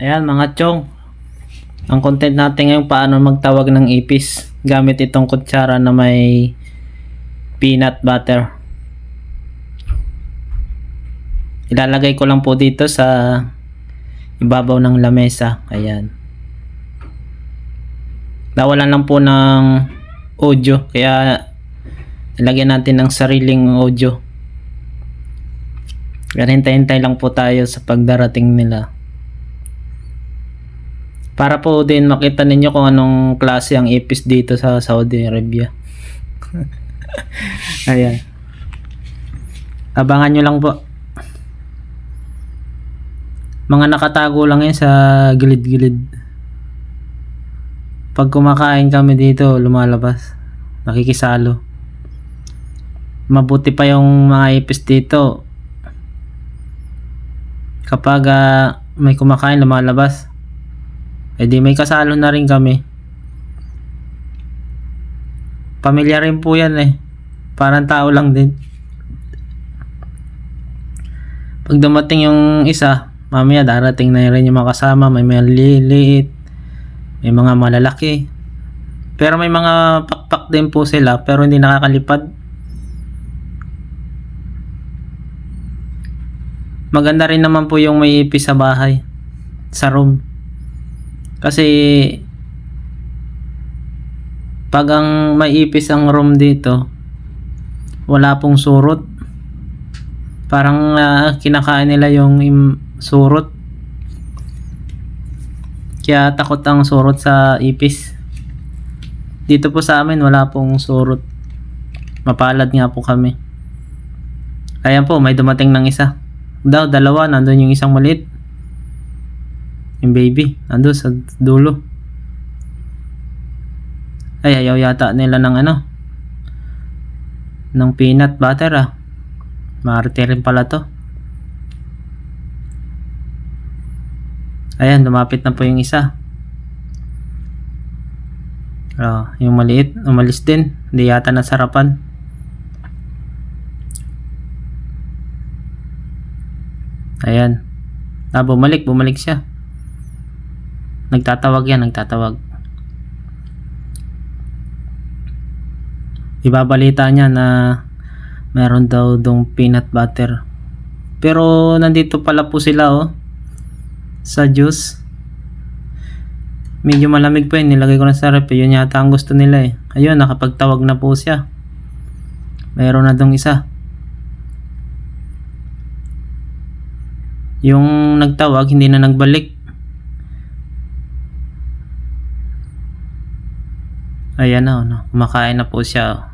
Ayan mga chong. Ang content natin ngayon paano magtawag ng ipis gamit itong kutsara na may peanut butter. Ilalagay ko lang po dito sa ibabaw ng lamesa. Ayan. Nawalan lang po ng audio kaya ilagyan natin ng sariling audio. Kaya hintay-hintay lang po tayo sa pagdarating nila. Para po din makita ninyo kung anong klase ang ipis dito sa Saudi Arabia. Ayan. Abangan nyo lang po. Mga nakatago lang yan sa gilid-gilid. Pag kumakain kami dito, lumalabas. Nakikisalo. Mabuti pa yung mga ipis dito. Kapag ah, may kumakain, lumalabas. Eh di may kasalo na rin kami. Pamilya rin po yan eh. Parang tao lang din. Pag dumating yung isa, mamaya darating na rin yung mga kasama. May mga liliit, may mga malalaki. Pero may mga pakpak din po sila pero hindi nakakalipad. Maganda rin naman po yung may ipis sa bahay. Sa room. Kasi pag ang maipis ang room dito, wala pong surot. Parang ah, kinakain nila yung surot. Kaya takot ang surot sa ipis. Dito po sa amin wala pong surot. Mapalad nga po kami. Kaya po may dumating ng isa. Daw dalawa nandun yung isang maliit. Yung baby, ando sa dulo. Ay, ayaw yata nila ng ano. Ng peanut butter ah. Maarte rin pala to. Ayan, lumapit na po yung isa. Oh, yung maliit, umalis din. Hindi yata nasarapan. Ayan. Ah, bumalik, bumalik siya. Nagtatawag yan, nagtatawag. Ibabalita niya na meron daw dong peanut butter. Pero nandito pala po sila oh. Sa juice. Medyo malamig pa yun. Nilagay ko na sa rep. Yun yata ang gusto nila eh. Ayun, nakapagtawag na po siya. Meron na dong isa. Yung nagtawag, hindi na nagbalik. Ayan na, oh, no? kumakain na po siya. oh.